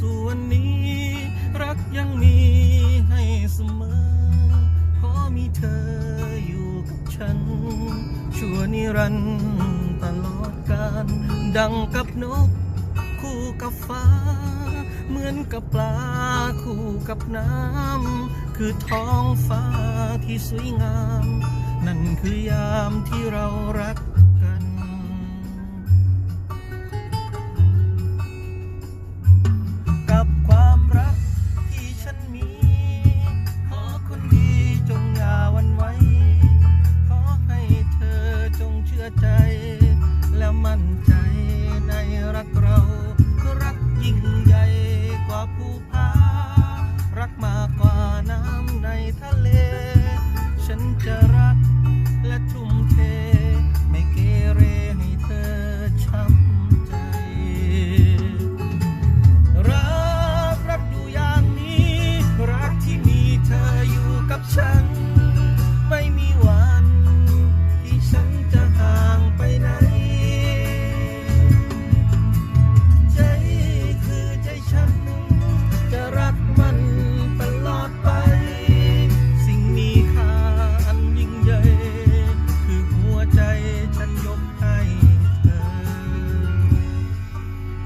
ส่วนนี้ รักยังมีให้เสมอ ขอมีเธออยู่กับฉัน ชั่วนิรันดร์ตลอดกาลดังกับนก คู่กับฟ้า เหมือนกับปลาคู่กับน้ำ คือท้องฟ้าที่สวยงาม นั่นคือยามที่เรารัก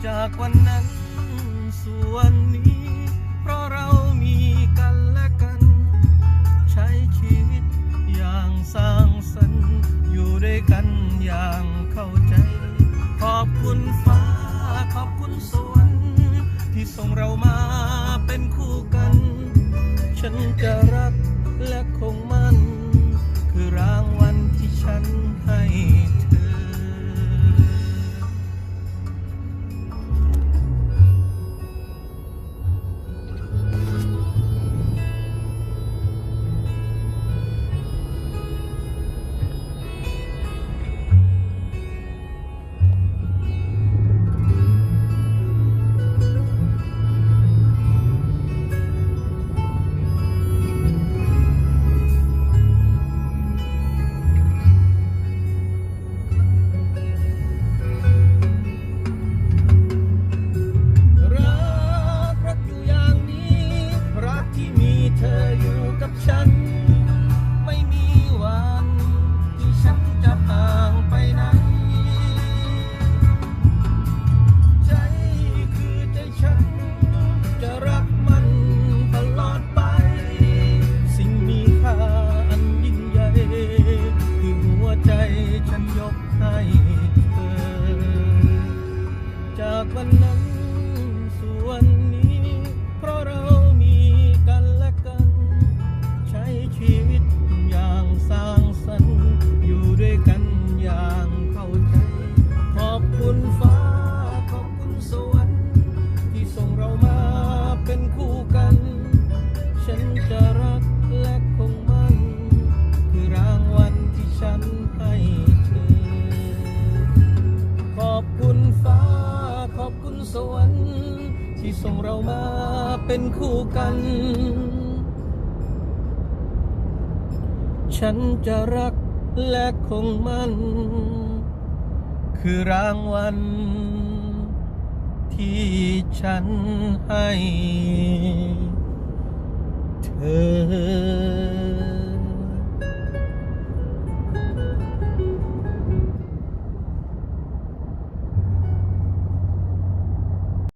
จากวันนั้นส่วนนี้ เพราะเรามีกันและกัน ใช้ชีวิตอย่างสร้างสรรค์อยู่ด้วยกันอย่างเข้าใจ ขอบคุณฟ้า ขอบคุณสวรรค์ที่ส่งเรามาเป็นคู่กัน ฉันจะรัก ฉัน ไม่มีวันที่ฉันจะห่างไปไหน ใจคือใจฉัน จะรักมันตลอดไป สิ่งมีค่าอันยิ่งใหญ่คือหัวใจฉันยกให้ สวรรค์ที่ส่งเรามาเป็นคู่กัน ฉันจะรักและคงมั่น คือรางวัลที่ฉันให้ เธอ